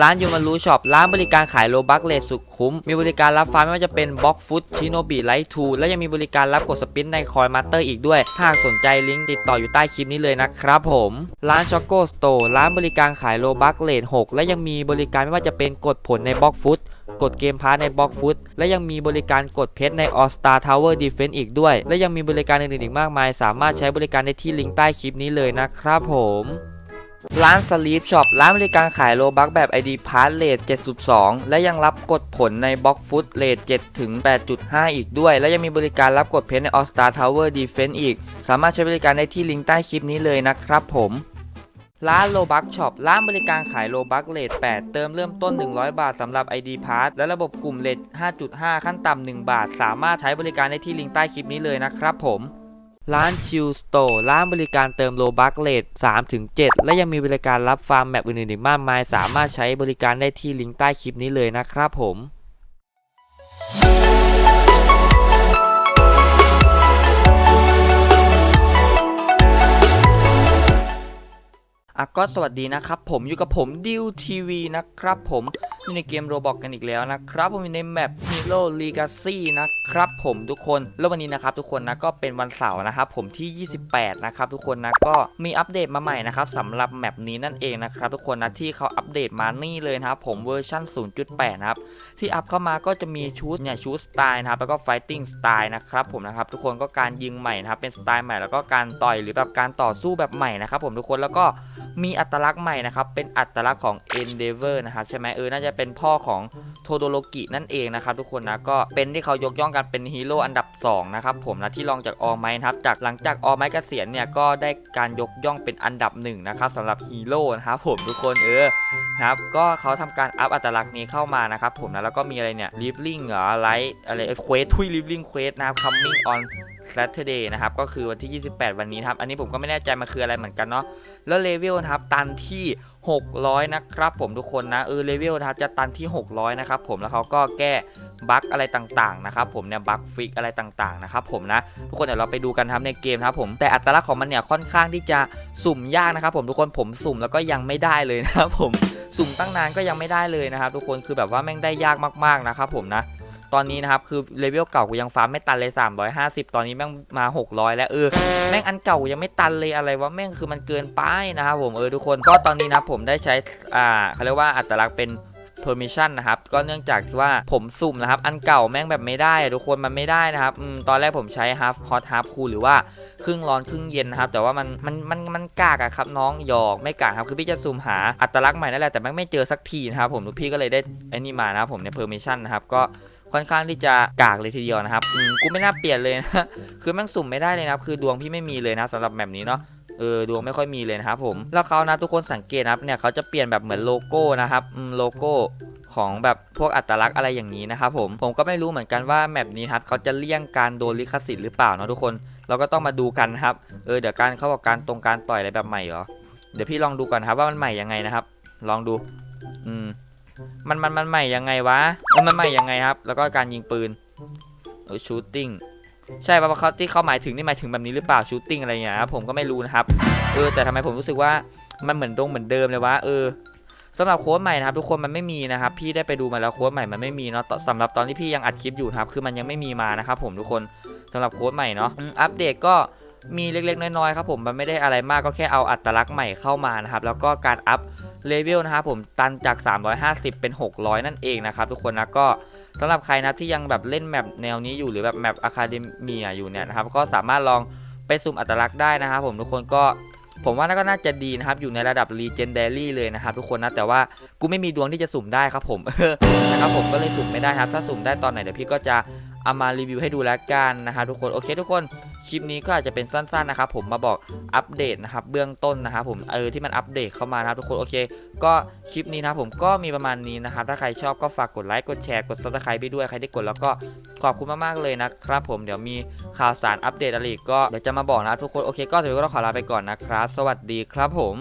ร้านยูมารูช็อปร้านบริการขายโลบักเลทสุดคุ้ม มีบริการรับฟาร์มไม่ว่าจะเป็นบล็อกฟุตชิโนบิไลท์ทูและยังมีบริการรับกดสปินในคอยมาสเตอร์อีกด้วย ถ้าสนใจลิงก์ติดต่ออยู่ใต้คลิปนี้เลยนะครับผม ร้านช็อกโกสโตร์ร้านบริการขายโลบักเลท6และยังมีบริการไม่ว่าจะเป็นกดผลในบล็อกฟุตกดเกมพาร์ในบล็อกฟุตและยังมีบริการกดเพชรใน All Star Tower Defense อีกด้วย และยังมีบริการอื่นๆอีกมากมาย สามารถใช้บริการได้ที่ลิงก์ใต้คลิปนี้เลยนะครับผม ร้านสลีปช็อปร้านบริการขายโลบักแบบ ID p a s s เลท7.2 และยังรับกดผลในบล็อกฟุตเลท7ถึง 8.5 อีกด้วย และยังมีบริการรับกดเพชรใน All Star Tower Defense อีก สามารถใช้บริการได้ที่ลิงก์ใต้คลิปนี้เลยนะครับผมร้านโลบักช็อปร้านบริการขายโลบักเลท8 เติมเริ่มต้น 100 บาทสำหรับ ID p a s s และระบบกลุ่มเลท5.5 ขั้นต่ำ1บาท สามารถใช้บริการได้ที่ลิงก์ใต้คลิปนี้เลยนะครับผม ร้านชิลสโตร์ร้านบริการเติมโลบักเลท3-7และยังมีบริการรับฟาร์มแมปอื่นๆอีกมากมาย สามารถใช้บริการได้ที่ลิงก์ใต้คลิปนี้เลยนะครับผม อะก็สวัสดีนะครับ ผมอยู่กับผมดิวทีวีนะครับ ผมอยู่ในเกมโรบอกกันอีกแล้วนะครับ ผมอยู่ในแมป Hero Legacy นะครับ ผมทุกคนแล้ววันนี้นะครับ ทุกคนนะก็เป็นวันเสาร์นะครับ ผมที่ 28 นะครับ ทุกคนนะก็มีอัปเดตมาใหม่นะครับสำหรับแมปนี้นั่นเองนะครับ ทุกคนนะที่เขาอัปเดตมานี่เลยนะครับผมเวอร์ชัน0.8 นะครับ ที่อัพเข้ามาก็จะมีชุดเนี่ยชุดสไตล์นะครับแล้วก็ไฟติ้งสไตล์นะครับผมนะครับทุกคนก็การยิงใหม่นะครับเป็นสไตล์ใหม่แล้วก็การต่อยหรือแบบการต่อสู้แบบใหม่นะครับผมทุกคนแล้วก็มีอัตลักษณ์ใหม่นะครับ เป็นอัตลักษณ์ของ Endeavor นะครับใช่ไหมเออ น่าจะเป็นพ่อของโทโดโลกินั่นเองนะครับทุกคนนะ ก็เป็นที่เขายกย่องกันเป็นฮีโร่อันดับ 2 นะครับผมนะที่รองจากออไมนะครับ จากหลังจากออไมเกษียณเนี่ย ก็ได้การยกย่องเป็นอันดับหนึ่งนะครับสำหรับฮีโร่นะครับผมทุกคนเออนะครับก็เขาทำการอัพอัตลักษณ์นี้เข้ามานะครับผมนะแล้วก็มีอะไรเนี่ยลิฟลิงเหรอไลท์อะไรเควสทุยลิฟลิงเควสนะครับ coming on Saturday นะครับก็คือวันที่ 28 วันนี้ครับ อันนี้ผมก็ไม่แน่ใจมันคืออะไรเหมือนกันเนาะแล้วเลเวลนะครับตันที่ 600 นะครับผมทุกคนนะเออเลเวลนะครับจะตันที่ 600 นะครับผมแล้วเขาก็แก้บั๊กอะไรต่างๆนะครับผมเนี่ยบั๊กฟิกอะไรต่างๆนะครับผมนะทุกคนเดี๋ยวเราไปดูกันครับในเกมครับผมแต่อัตลักษณ์ของมันเนี่ยค่อนข้างที่จะสุ่มยากนะครับผมทุกคนผมสุ่มแล้วก็ยังไม่ได้เลยนะครับผมสุ่มตั้งนานก็ยังไม่ได้เลยนะครับทุกคนคือแบบว่าแม่งได้ยากมากๆนะครับผมนะ ตอนนี้นะครับคือเลเวลเก่ากูยังฟาร์มไม่ตันเลย 350 ตอนนี้แม่งมา 600 แล้วเออแม่งอันเก่ายังไม่ตันเลยอะไรวะแม่งคือมันเกินไปนะครับผมเออทุกคนก็ตอนนี้นะผมได้ใช้อ่าเขาเรียกว่าอัตลักษณ์เป็น permission นะครับ ก็เนื่องจากว่าผมสุ่มนะครับ อันเก่าแม่งแบบไม่ได้ ทุกคนมันไม่ได้นะครับอตอนแรกผมใช้ half hot half cool หรือว่าครึ่งร้อนครึ่งเย็นนะครับ แต่ว่ามันมันมันมันกากอะครับน้องหยอกไม่กากครับ คือพี่จะสุ่มหาอัตลักษณ์ใหม่นั่นแหละแต่แม่งไม่เจอสักทีนะครับผมทุกพี่ก็เลยได้ไอ้นี่มานะครับผมใน permission นะครับก็ ค่อนข้างที่จะกากเลยทีเดียวนะครับกูไม่น่าเปลี่ยนเลยนะคือแม่งสุ่มไม่ได้เลยนะครับคือดวงพี่ไม่มีเลยนะสำหรับแบบนี้เนาะเออดวงไม่ค่อยมีเลยนะครับผมแล้วเขานะทุกคนสังเกตนะครับเนี่ยเขาจะเปลี่ยนแบบเหมือนโลโก้นะครับโลโก้ของแบบพวกอัตลักษณ์อะไรอย่างนี้นะครับผมผมก็ไม่รู้เหมือนกันว่าแมปนี้ครับเขาจะเลี่ยงการโดนลิขสิทธิ์หรือเปล่าเนาะทุกคนเราก็ต้องมาดูกันครับเออเดี๋ยวการเขาบอกการตรงการต่อยอะไรแบบใหม่เหรอเดี๋ยวพี่ลองดูก่อนครับว่ามันใหม่ยังไงนะครับ ลองดู มันมันมันใหม่ยังไงวะเออมันใหม่ยังไงครับ แล้วก็การยิงปืนเออชูตติ้งใช่ป่ะเขาที่เขาหมายถึงนี่หมายถึงแบบนี้หรือเปล่าชูตติ้งอะไรอย่างเงี้ยครับผมก็ไม่รู้นะครับเออแต่ทำไมผมรู้สึกว่ามันเหมือนดงเหมือนเดิมเลยวะเออสำหรับโค้ดใหม่นะครับทุกคนมันไม่มีนะครับพี่ได้ไปดูมาแล้วโค้ดใหม่มันไม่มีเนาะสำหรับตอนที่พี่ยังอัดคลิปอยู่นะครับคือมันยังไม่มีมานะครับผมทุกคนสำหรับโค้ดใหม่เนาะอัปเดตก็มีเล็กๆน้อยๆครับผมมันไม่ได้อะไรมากก็แค่เอาอัตลักษณ์ใหม่เข้ามานะครับแล้วก็การอัพ เลเวลนะครับผมตันจาก 350 เป็น 600 นั่นเองนะครับทุกคนนะก็สำหรับใครนับที่ยังแบบเล่นแมปแนวนี้อยู่หรือแบบแมปอะคาเดมีอยู่เนี่ยนะครับก็สามารถลองไปสุ่มอัตลักษณ์ได้นะครับผมทุกคนก็ผมว่าน่าก็น่าจะดีนะครับ อยู่ในระดับ Legendary เลยนะครับทุกคนนะ แต่ว่ากูไม่มีดวงที่จะสุ่มได้ครับผมนะครับผมก็เลยสุ่มไม่ได้ครับ ถ้าสุ่มได้ตอนไหนเดี๋ยวพี่ก็จะ เอามารีวิวให้ดูแล้วกันนะครับทุกคนโอเคทุกคนคลิปนี้ก็อาจจะเป็นสั้นๆนะครับผมมาบอกอัปเดตนะครับเบื้องต้นนะครับผมเออที่มันอัปเดตเข้ามานะครับทุกคนโอเค ก็คลิปนี้นะผมก็มีประมาณนี้นะครับถ้าใครชอบก็ฝากกดไลค์กดแชร์กด subscribe ไปด้วยใครที่กดแล้วก็ขอบคุณมากๆเลยนะครับผมเดี๋ยวมีข่าวสารอัปเดตอะไรอีกก็เดี๋ยวจะมาบอกนะทุกคนโอเค ก็ถือว่าเราขอลาไปก่อนนะครับ สวัสดีครับผม